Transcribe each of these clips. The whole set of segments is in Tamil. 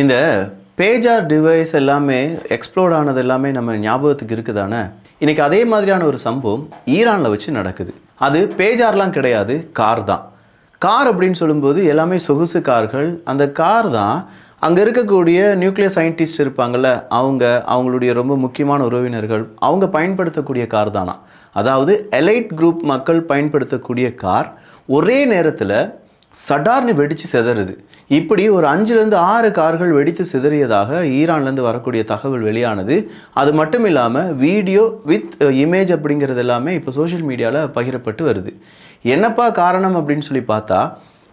இந்த பேஜார் டிவைஸ் எல்லாமே எக்ஸ்ப்ளோர்ட் ஆனது எல்லாமே நம்ம ஞாபகத்துக்கு இருக்குதானே? இன்னைக்கு அதே மாதிரியான ஒரு சம்பவம் ஈரானில் வச்சு நடக்குது. அது பேஜார்லாம் கிடையாது கார் தான். கார் அப்படின்னு சொல்லும்போது எல்லாமே சொகுசு கார்கள். அந்த கார் தான் அங்கே இருக்கக்கூடிய நியூக்ளியர் சயின்டிஸ்ட் இருப்பாங்கள்ல அவங்க அவங்களுடைய ரொம்ப முக்கியமான உறவினர்கள் அவங்க பயன்படுத்தக்கூடிய கார் தானா? அதாவது எலைட் குரூப் மக்கள் பயன்படுத்தக்கூடிய கார் ஒரே நேரத்தில் சடார்னு வெடித்து சிதறுது. இப்படி ஒரு அஞ்சுலேருந்து ஆறு கார்கள் வெடித்து சிதறியதாக ஈரான்லேருந்து வரக்கூடிய தகவல் வெளியானது. அது மட்டும் இல்லாமல் வீடியோ வித் இமேஜ் அப்படிங்கிறது எல்லாமே இப்போ சோஷியல் மீடியாவில் பகிரப்பட்டு வருது. என்னப்பா காரணம் அப்படின்னு சொல்லி பார்த்தா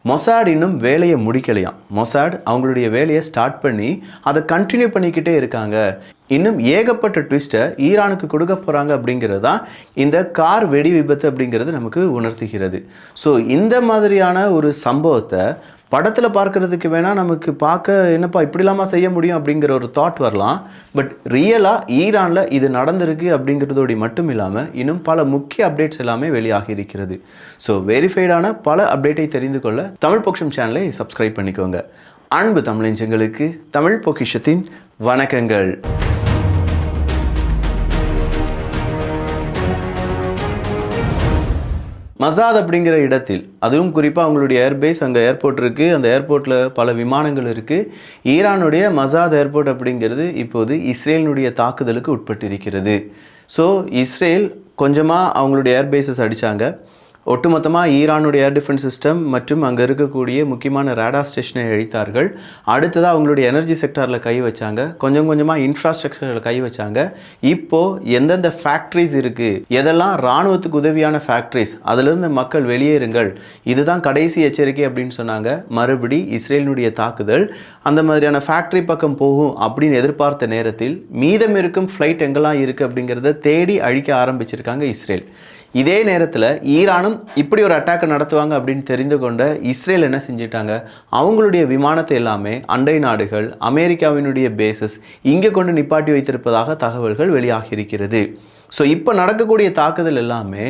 மொசாட் இன்னும் வேலையை முடிக்கலையாம். மொசாட் அவங்களுடைய வேலையை ஸ்டார்ட் பண்ணி அதை கண்டினியூ பண்ணிக்கிட்டே இருக்காங்க. இன்னும் ஏகப்பட்ட ட்விஸ்ட்டை ஈரானுக்கு கொடுக்க போகிறாங்க அப்படிங்கிறது தான் இந்த கார் வெடி விபத்து அப்படிங்கிறது நமக்கு உணர்த்துகிறது. ஸோ இந்த மாதிரியான ஒரு சம்பவத்தை படத்தில் பார்க்கறதுக்கு வேணால் நமக்கு பார்க்க என்னப்பா இப்படிலாமா செய்ய முடியும் அப்படிங்கிற ஒரு தாட் வரலாம். பட் ரியலாக ஈரானில் இது நடந்திருக்கு அப்படிங்கிறதோடு மட்டும் இல்லாமல் இன்னும் பல முக்கிய அப்டேட்ஸ் எல்லாமே வெளியாகி இருக்கிறது. ஸோ வெரிஃபைடான பல அப்டேட்டை தெரிந்து கொள்ள தமிழ் பொக்ஷம் சேனலை சப்ஸ்கிரைப் பண்ணிக்கோங்க. அன்பு தமிழஞ்சங்களுக்கு தமிழ் பொக்கிஷத்தின் வணக்கங்கள். மசாத் அப்படிங்கிற இடத்தில் அதுவும் குறிப்பாக அவங்களுடைய ஏர்பேஸ் அங்கே ஏர்போர்ட் இருக்குது அந்த ஏர்போர்ட்டில் பல விமானங்கள் இருக்குது ஈரானுடைய மசாத் ஏர்போர்ட் அப்படிங்கிறது இப்போது இஸ்ரேலினுடைய தாக்குதலுக்கு உட்பட்டிருக்கிறது. ஸோ இஸ்ரேல் கொஞ்சமாக அவங்களுடைய ஏர்பேஸஸ் அடித்தாங்க ஒட்டுமொத்தமாக ஈரானுடைய ஏர் டிஃபென்ஸ் சிஸ்டம் மற்றும் அங்கே இருக்கக்கூடிய முக்கியமான ரேடா ஸ்டேஷனை அழித்தார்கள். அடுத்ததாக அவங்களுடைய எனர்ஜி செக்டாரில் கை வச்சாங்க. கொஞ்சம் கொஞ்சமாக இன்ஃப்ராஸ்ட்ரக்சரில் கை வச்சாங்க. இப்போது எந்தெந்த ஃபேக்ட்ரிஸ் இருக்குது எதெல்லாம் இராணுவத்துக்கு உதவியான ஃபேக்ட்ரிஸ் அதிலிருந்து மக்கள் வெளியேறுங்கள் இதுதான் கடைசி எச்சரிக்கை அப்படின்னு சொன்னாங்க. மறுபடி இஸ்ரேலினுடைய தாக்குதல் அந்த மாதிரியான ஃபேக்ட்ரி பக்கம் போகும் அப்படின்னு எதிர்பார்த்த நேரத்தில் மீதம் இருக்கும் ஃப்ளைட் எங்கெல்லாம் இருக்குது அப்படிங்கிறத தேடி அழிக்க ஆரம்பிச்சிருக்காங்க இஸ்ரேல். இதே நேரத்தில் ஈரானும் இப்படி ஒரு அட்டாக்கை நடத்துவாங்க அப்படின்னு தெரிந்து கொண்ட இஸ்ரேல் என்ன செஞ்சிட்டாங்க? அவங்களுடைய விமானத்தை எல்லாமே அண்டை நாடுகள் அமெரிக்காவினுடைய பேசஸ் இங்கே கொண்டு நிப்பாட்டி வைத்திருப்பதாக தகவல்கள் வெளியாகியிருக்கிறது. ஸோ இப்போ நடக்கக்கூடிய தாக்குதல் எல்லாமே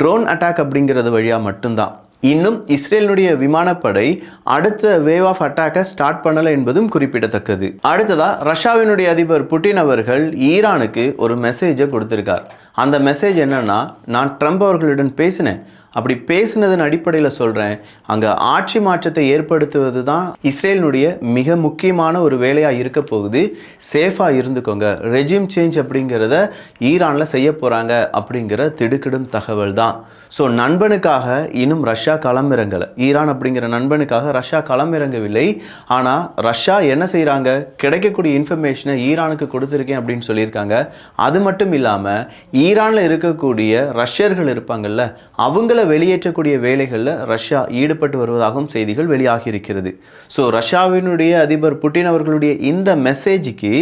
ட்ரோன் அட்டாக் அப்படிங்கிறது வழியாக மட்டும்தான். இன்னும் இஸ்ரேலினுடைய விமானப்படை அடுத்த வேவ் ஆஃப் அட்டாக்கை ஸ்டார்ட் பண்ணலை என்பதும் குறிப்பிடத்தக்கது. அடுத்ததா ரஷ்யாவினுடைய அதிபர் புட்டின் அவர்கள் ஈரானுக்கு ஒரு மெசேஜை கொடுத்திருக்கார். அந்த மெசேஜ் என்னன்னா நான் ட்ரம்ப் அவர்களுடன் பேசினேன். அப்படி பேசினதன் அடிப்படையில் சொல்கிறேன் அங்கே ஆட்சி மாற்றத்தை ஏற்படுத்துவது தான் இஸ்ரேலினுடைய மிக முக்கியமான ஒரு வேலையாக இருக்க போகுது. சேஃபாக இருந்துக்கோங்க. ரெஜிம் சேஞ்ச் அப்படிங்கிறத ஈரானில் செய்ய போகிறாங்க அப்படிங்கிற திடுக்கிடும் தகவல் தான் ஸோ நண்பனுக்காக இன்னும் ரஷ்யா களமிறங்கலை. ஈரான் அப்படிங்கிற நண்பனுக்காக ரஷ்யா களமிறங்கவில்லை. ஆனால் ரஷ்யா என்ன செய்கிறாங்க கிடைக்கக்கூடிய இன்ஃபர்மேஷனை ஈரானுக்கு கொடுத்துருக்கேன் அப்படின்னு சொல்லியிருக்காங்க. அது மட்டும் இல்லாமல் ஈரானில் இருக்கக்கூடிய ரஷ்யர்கள் இருப்பாங்கல்ல அவங்கள வெளியேற்றக்கூடிய வேலைகளில் ரஷ்யா ஈடுபட்டு வருவதாகவும் செய்திகள் வெளியாகி இருக்கிறது ஸோ ரஷ்யாவினுடைய அதிபர் புட்டின் அவர்களுடைய இந்த மெசேஜுக்கு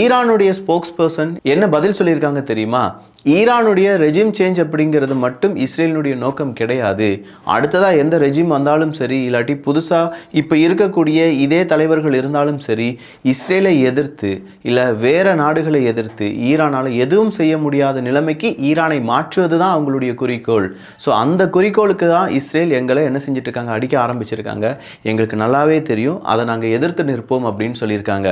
ஈரானுடைய ஸ்போக்ஸ் பர்சன் என்ன பதில் சொல்லியிருக்காங்க தெரியுமா? ஈரானுடைய ரெஜிம் சேஞ்ச் அப்படிங்கிறது மட்டும் இஸ்ரேலினுடைய நோக்கம் கிடையாது. அடுத்ததாக எந்த ரெஜிம் வந்தாலும் சரி இல்லாட்டி புதுசாக இப்போ இருக்கக்கூடிய இதே தலைவர்கள் இருந்தாலும் சரி இஸ்ரேலை எதிர்த்து இல்லை வேறு நாடுகளை எதிர்த்து ஈரானால் எதுவும் செய்ய முடியாத நிலைமைக்கு ஈரானை மாற்றுவது தான் அவங்களுடைய குறிக்கோள். ஸோ அந்த குறிக்கோளுக்கு தான் இஸ்ரேல் எங்களை என்ன செஞ்சுட்டு இருக்காங்க அடிக்க ஆரம்பிச்சிருக்காங்க. எங்களுக்கு நல்லாவே தெரியும். அதை நாங்கள் எதிர்த்து நிற்போம் அப்படின்னு சொல்லியிருக்காங்க.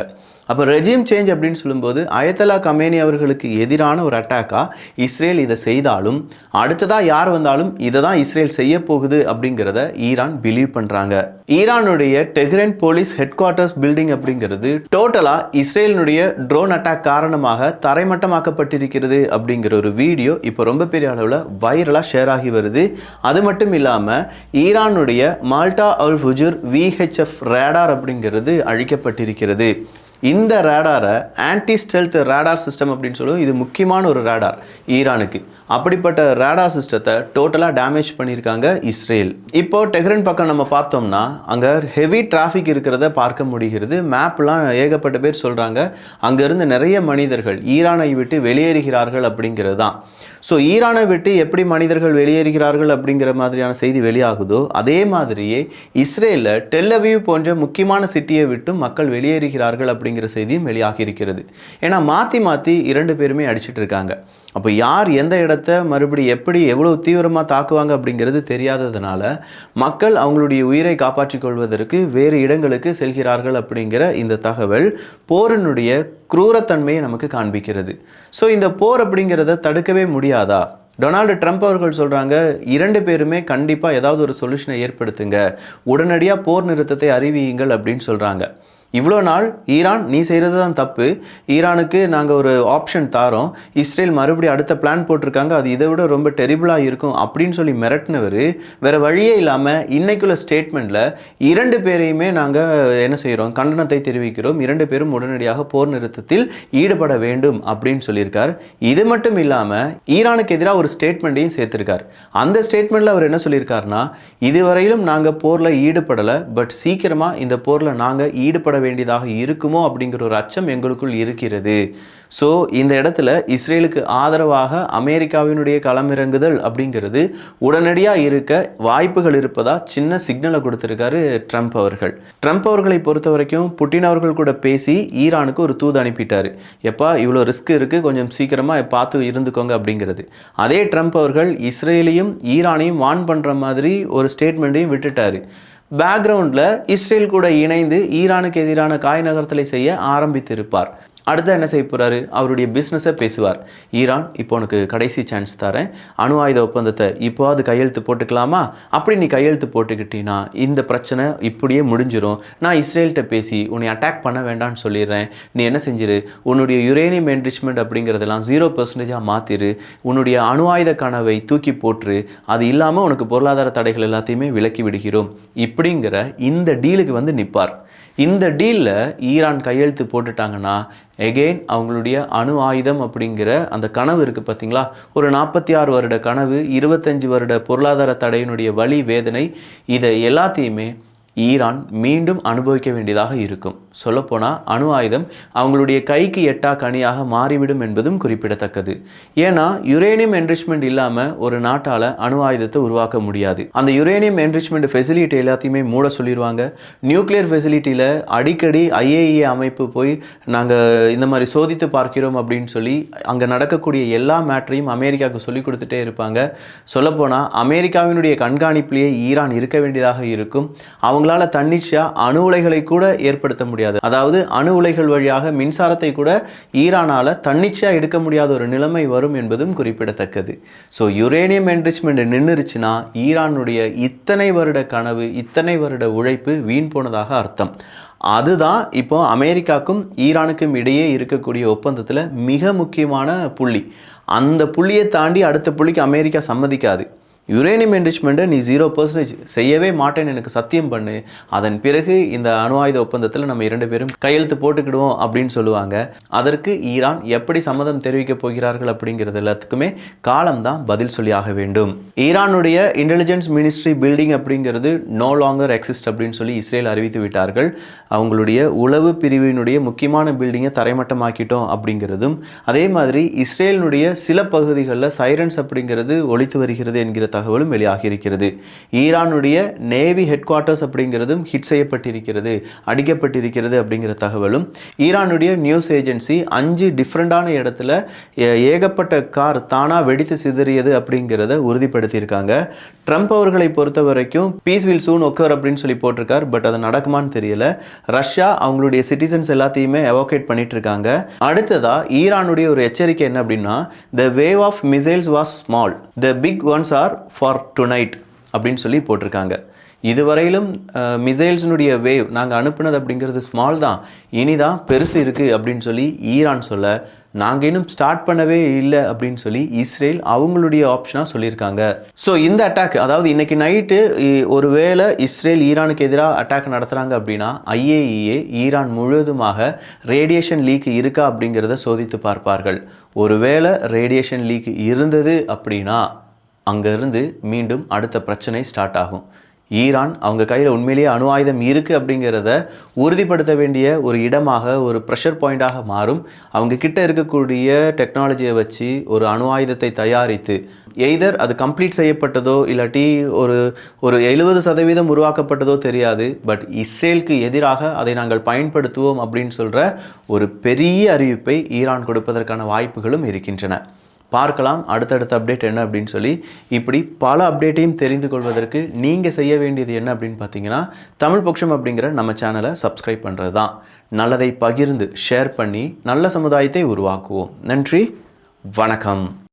அப்போ ரெஜிம் சேஞ்ச் அப்படின்னு சொல்லும்போது அயத்தலா கமேனி அவர்களுக்கு எதிரான ஒரு அட்டாக்காக இஸ்ரேல் இதை செய்தாலும் அடுத்ததாக யார் வந்தாலும் இதை தான் இஸ்ரேல் செய்ய போகுது அப்படிங்கிறத ஈரான் பிலீவ் பண்ணுறாங்க ஈரானுடைய Tehran police headquarters building அப்படிங்கிறது டோட்டலாக இஸ்ரேலினுடைய ட்ரோன் அட்டாக் காரணமாக தரைமட்டமாக்கப்பட்டிருக்கிறது அப்படிங்கிற ஒரு வீடியோ இப்போ ரொம்ப பெரிய அளவில் வைரலாக ஷேர் ஆகி வருது. அது மட்டும் இல்லாமல் ஈரானுடைய மால்டா அல் ஹுஜூர் விஹெச்எஃப் ரேடார் அப்படிங்கிறது அழிக்கப்பட்டிருக்கிறது. இந்த ரேடாரை ஆன்டி ஸ்டெல்த் ரேடார் சிஸ்டம் அப்படின்னு சொல்லுவோம். இது முக்கியமான ஒரு ரேடார் ஈரானுக்கு. அப்படிப்பட்ட ரேடார் சிஸ்டத்தை டோட்டலாக டேமேஜ் பண்ணியிருக்காங்க இஸ்ரேல். இப்போ டெஹ்ரன் பக்கம் நம்ம பார்த்தோம்னா அங்கே ஹெவி டிராஃபிக் இருக்கிறத பார்க்க முடிகிறது. மேப்லாம் ஏகப்பட்ட பேர் சொல்கிறாங்க அங்கேருந்து நிறைய மனிதர்கள் ஈரானை விட்டு வெளியேறுகிறார்கள் அப்படிங்கிறது தான் ஸோ ஈரானை விட்டு எப்படி மனிதர்கள் வெளியேறுகிறார்கள் அப்படிங்கிற மாதிரியான செய்தி வெளியாகுதோ அதே மாதிரியே இஸ்ரேலில் டெல்லவியூ போன்ற முக்கியமான சிட்டியை விட்டு மக்கள் வெளியேறுகிறார்கள் அப்படி அப்படிங்கிற செய்தியும் வெளியாகி இருக்கிறது ஏன்னா மாற்றி மாற்றி இரண்டு பேருமே அடிச்சிட்டு இருக்காங்க. அப்போ யார் எந்த இடத்த மறுபடி எப்படி எவ்வளவு தீவிரமாக தாக்குவாங்க அப்படிங்கிறது தெரியாததுனால மக்கள் அவங்களுடைய உயிரை காப்பாற்றிக் கொள்வதற்கு வேறு இடங்களுக்கு செல்கிறார்கள் அப்படிங்கிற இந்த தகவல் போரினுடைய குரூரத்தன்மையை நமக்கு காண்பிக்கிறது. ஸோ இந்த போர் அப்படிங்கிறத தடுக்கவே முடியாதா? டொனால்டு ட்ரம்ப் அவர்கள் சொல்கிறாங்க இரண்டு பேருமே கண்டிப்பாக ஏதாவது ஒரு சொல்யூஷனை ஏற்படுத்துங்க. உடனடியாக போர் நிறுத்தத்தை அறிவியுங்கள் அப்படின்னு சொல்கிறாங்க இவ்வளோ நாள் ஈரான் நீ செய்கிறது தான் தப்பு. ஈரானுக்கு நாங்கள் ஒரு ஆப்ஷன் தாரோம். இஸ்ரேல் மறுபடியும் அடுத்த பிளான் போட்டிருக்காங்க. அது இதை விட ரொம்ப டெரிபிளாக இருக்கும் அப்படின்னு சொல்லி மிரட்டினவர் வேறு வழியே இல்லாமல் இன்றைக்குள்ள ஸ்டேட்மெண்ட்டில் இரண்டு பேரையுமே நாங்கள் என்ன செய்கிறோம் கண்டனத்தை தெரிவிக்கிறோம். இரண்டு பேரும் உடனடியாக போர் நிறுத்தத்தில் ஈடுபட வேண்டும் அப்படின்னு சொல்லியிருக்கார். இது மட்டும் இல்லாமல் ஈரானுக்கு எதிராக ஒரு ஸ்டேட்மெண்ட்டையும் சேர்த்திருக்கார். அந்த ஸ்டேட்மெண்ட்டில் அவர் என்ன சொல்லியிருக்காருன்னா இதுவரையிலும் நாங்கள் போரில் ஈடுபடலை பட் சீக்கிரமாக இந்த போரில் நாங்கள் ஈடுபட வேண்டியதாக இருக்குமோ அப்படிங்கிற ஒரு அச்சம் எங்களுக்குள் இருக்கிறது. ஸோ இந்த இடத்துல இஸ்ரேலுக்கு ஆதரவாக அமெரிக்காவினுடைய களமிறங்குதல் அப்படிங்கிறது உடனடியாக இருக்க வாய்ப்புகள் இருப்பதா சின்ன சிக்னலை கொடுத்துருக்காரு ட்ரம்ப் அவர்கள். ட்ரம்ப் அவர்களை பொறுத்த வரைக்கும் புட்டின் அவர்கள் கூட பேசி ஈரானுக்கு ஒரு தூது அனுப்பிட்டார். எப்பா இவ்வளோ ரிஸ்க் இருக்குது கொஞ்சம் சீக்கிரமாக பார்த்து இருந்துக்கோங்க அப்படிங்கிறது. அதே ட்ரம்ப் அவர்கள் இஸ்ரேலையும் ஈரானையும் வான் பண்ணுற மாதிரி ஒரு ஸ்டேட்மெண்ட்டையும் விட்டுட்டாரு. பேக்ரவுண்டில் இஸ்ரேல் கூட இணைந்து ஈரானுக்கு எதிரான காய் நகர்த்தலை செய்ய ஆரம்பித்திருப்பார். அடுத்து என்ன செய்ய போகிறாரு அவருடைய பிஸ்னஸை பேசுவார். ஈரான் இப்போ உனக்கு கடைசி சான்ஸ் தரேன். அணு ஆயுத ஒப்பந்தத்தை இப்போவாது கையெழுத்து போட்டுக்கலாமா? அப்படி நீ கையெழுத்து போட்டுக்கிட்டீங்கன்னா இந்த பிரச்சனை இப்படியே முடிஞ்சிடும் நான் இஸ்ரேல்கிட்ட பேசி உன்னை அட்டாக் பண்ண வேண்டாம்னு சொல்லிடுறேன். நீ என்ன செஞ்சிரு? உன்னுடைய யுரேனியம் என்ரிச்மெண்ட் அப்படிங்கிறதெல்லாம் ஜீரோ பர்சன்டேஜாக மாற்றிரு உன்னுடைய அணு ஆயுத கனவை தூக்கி போட்டுரு. அது இல்லாமல் உனக்கு பொருளாதார தடைகள் எல்லாத்தையுமே விலக்கி விடுகிறோம். இப்படிங்கிற இந்த டீலுக்கு வந்து நிற்பார் இந்த டீலில் ஈரான் கையெழுத்து போட்டுட்டாங்கன்னா எகெயின் அவங்களுடைய அணு ஆயுதம் அப்படிங்கிற அந்த கனவு இருக்குது பார்த்தீங்களா ஒரு நாற்பத்தி ஆறு வருட கனவு இருபத்தஞ்சி வருட பொருளாதார தடையினுடைய வழி வேதனை இதை எல்லாத்தையுமே ஈரான் மீண்டும் அனுபவிக்க வேண்டியதாக இருக்கும். சொல்லப்போனால் அணு ஆயுதம் அவங்களுடைய கைக்கு எட்டா கனியாக மாறிவிடும் என்பதும் குறிப்பிடத்தக்கது. ஏன்னா யுரேனியம் என்ரிச்மெண்ட் இல்லாமல் ஒரு நாட்டால் அணு ஆயுதத்தை உருவாக்க முடியாது. அந்த யுரேனியம் என்ரிச்மெண்ட் ஃபெசிலிட்டி எல்லாத்தையுமே மூட சொல்லிடுவாங்க நியூக்ளியர் ஃபெசிலிட்டியில் அடிக்கடி ஐஏஏ அமைப்பு போய் நாங்கள் இந்த மாதிரி சோதித்து பார்க்கிறோம் அப்படின்னு சொல்லி அங்கே நடக்கக்கூடிய எல்லா மேட்டரையும் அமெரிக்காவுக்கு சொல்லி கொடுத்துட்டே இருப்பாங்க. சொல்லப்போனால் அமெரிக்காவினுடைய கண்காணிப்பிலேயே ஈரான் இருக்க வேண்டியதாக இருக்கும். அவங்களால தன்னிச்சையாக அணு உலைகளை கூட ஏற்படுத்த முடியாது. அதாவது அணு உலைகள் வழியாக மின்சாரத்தை கூட ஈரானால் தன்னிச்சையாக எடுக்க முடியாத ஒரு நிலைமை வரும் என்பதும் குறிப்பிடத்தக்கது. ஸோ யுரேனியம் என்ரிச்மெண்ட் நின்றுச்சுன்னா ஈரானுடைய இத்தனை வருட கனவு இத்தனை வருட உழைப்பு வீண் போனதாக அர்த்தம். அதுதான் இப்போ அமெரிக்காக்கும் ஈரானுக்கும் இடையே இருக்கக்கூடிய ஒப்பந்தத்தில் மிக முக்கியமான புள்ளி. அந்த புள்ளியை தாண்டி அடுத்த புள்ளிக்கு அமெரிக்கா சம்மதிக்காது. யுரேனியம் என்ரிச்மெண்ட்டை நீ ஜீரோ பர்சன்டேஜ் செய்யவே மாட்டேன்னு எனக்கு சத்தியம் பண்ணு. அதன் பிறகு இந்த அணு ஆயுத ஒப்பந்தத்தில் நம்ம இரண்டு பேரும் கையெழுத்து போட்டுக்கிடுவோம் அப்படின்னு சொல்லுவாங்க. அதற்கு ஈரான் எப்படி சம்மதம் தெரிவிக்கப் போகிறார்கள் அப்படிங்கிறது எல்லாத்துக்குமே காலம்தான் பதில் சொல்லியாக வேண்டும். ஈரானுடைய இன்டெலிஜென்ஸ் மினிஸ்ட்ரி பில்டிங் அப்படிங்கிறது நோ லாங்கர் எக்ஸிஸ்ட் அப்படின்னு சொல்லி இஸ்ரேல் அறிவித்து விட்டார்கள். அவங்களுடைய உளவு பிரிவினுடைய முக்கியமான பில்டிங்கை தரைமட்டமாக்கிட்டோம் அப்படிங்கிறதும் அதே மாதிரி இஸ்ரேலினுடைய சில பகுதிகளில் சைரன்ஸ் அப்படிங்கிறது ஒழித்து வருகிறது என்கிற தகவலும் வெளியாகியிருக்கிறது. ஈரானுடைய நேவி ஹெட் குவார்ட்டர்ஸ் அப்படிங்கிறதும் ஹிட் செய்யப்பட்டிருக்கிறது அடிக்கப்பட்டிருக்கிறது அப்படிங்கிற தகவலும் ஈரானுடைய நியூஸ் ஏஜென்சி அஞ்சு டிஃப்ரெண்டான இடத்துல ஏகப்பட்ட கார் தானாக வெடித்து சிதறியது அப்படிங்கிறத உறுதிப்படுத்தியிருக்காங்க. ட்ரம்ப் அவர்களை பொறுத்த வரைக்கும் பீஸ் வில் சூன் ஒக்கர் அப்படின்னு சொல்லி போட்டிருக்கார் பட் அது நடக்குமான்னு தெரியல. ரஷ்யா அவங்களுடைய சிட்டிசன்ஸ் எல்லாத்தையுமே எவோகேட் பண்ணிட்டு இருக்காங்க அடுத்ததா ஈரானுடைய ஒரு எச்சரிக்கை என்ன அப்படின்னா the wave of missiles was small the big ones are for tonight அப்படின்னு சொல்லி போட்டிருக்காங்க. இதுவரையிலும் மிசைல்ஸினுடைய வேவ் நாங்கள் அனுப்புனது அப்படிங்கிறது ஸ்மால் தான். இனிதான் பெருசு இருக்குது அப்படின்னு சொல்லி ஈரான் சொல்ல நாங்கள் இன்னும் ஸ்டார்ட் பண்ணவே இல்லை அப்படின்னு சொல்லி இஸ்ரேல் அவங்களுடைய ஆப்ஷனாக சொல்லியிருக்காங்க. ஸோ இந்த அட்டாக் அதாவது இன்னைக்கு நைட்டு ஒரு வேளை இஸ்ரேல் ஈரானுக்கு எதிராக அட்டாக் நடத்துகிறாங்க அப்படின்னா ஐஏஇஏ ஈரான் முழுவதுமாக ரேடியேஷன் லீக் இருக்கா அப்படிங்கிறத சோதித்து பார்ப்பார்கள். ஒருவேளை ரேடியேஷன் லீக் இருந்தது அப்படின்னா அங்கேருந்து மீண்டும் அடுத்த பிரச்சனை ஸ்டார்ட் ஆகும். ஈரான் அவங்க கையில் உண்மையிலேயே அணு ஆயுதம் இருக்குது அப்படிங்கிறத உறுதிப்படுத்த வேண்டிய ஒரு இடமாக ஒரு ப்ரெஷர் பாயிண்ட்டாக மாறும். அவங்க கிட்ட இருக்கக்கூடிய டெக்னாலஜியை வச்சு ஒரு அணு ஆயுதத்தை தயாரித்து எய்தர் அது கம்ப்ளீட் செய்யப்பட்டதோ இல்லாட்டி ஒரு ஒரு எழுபது சதவீதம் உருவாக்கப்பட்டதோ தெரியாது. பட் இஸ்ரேலுக்கு எதிராக அதை நாங்கள் பயன்படுத்துவோம் அப்படின்னு சொல்கிற ஒரு பெரிய அறிவிப்பை ஈரான் கொடுப்பதற்கான வாய்ப்புகளும் இருக்கின்றன. பார்க்கலாம். அடுத்தடுத்த அப்டேட் என்ன அப்படின்னு சொல்லி இப்படி பல அப்டேட்டையும் தெரிந்து கொள்வதற்கு நீங்கள் செய்ய வேண்டியது என்ன அப்படின்னு பார்த்தீங்கன்னா தமிழ் பக்ஷம் அப்படிங்கிற நம்ம சேனலை சப்ஸ்கிரைப் பண்ணுறது தான் நல்லதை பகிர்ந்து ஷேர் பண்ணி நல்ல சமுதாயத்தை உருவாக்குவோம். நன்றி வணக்கம்.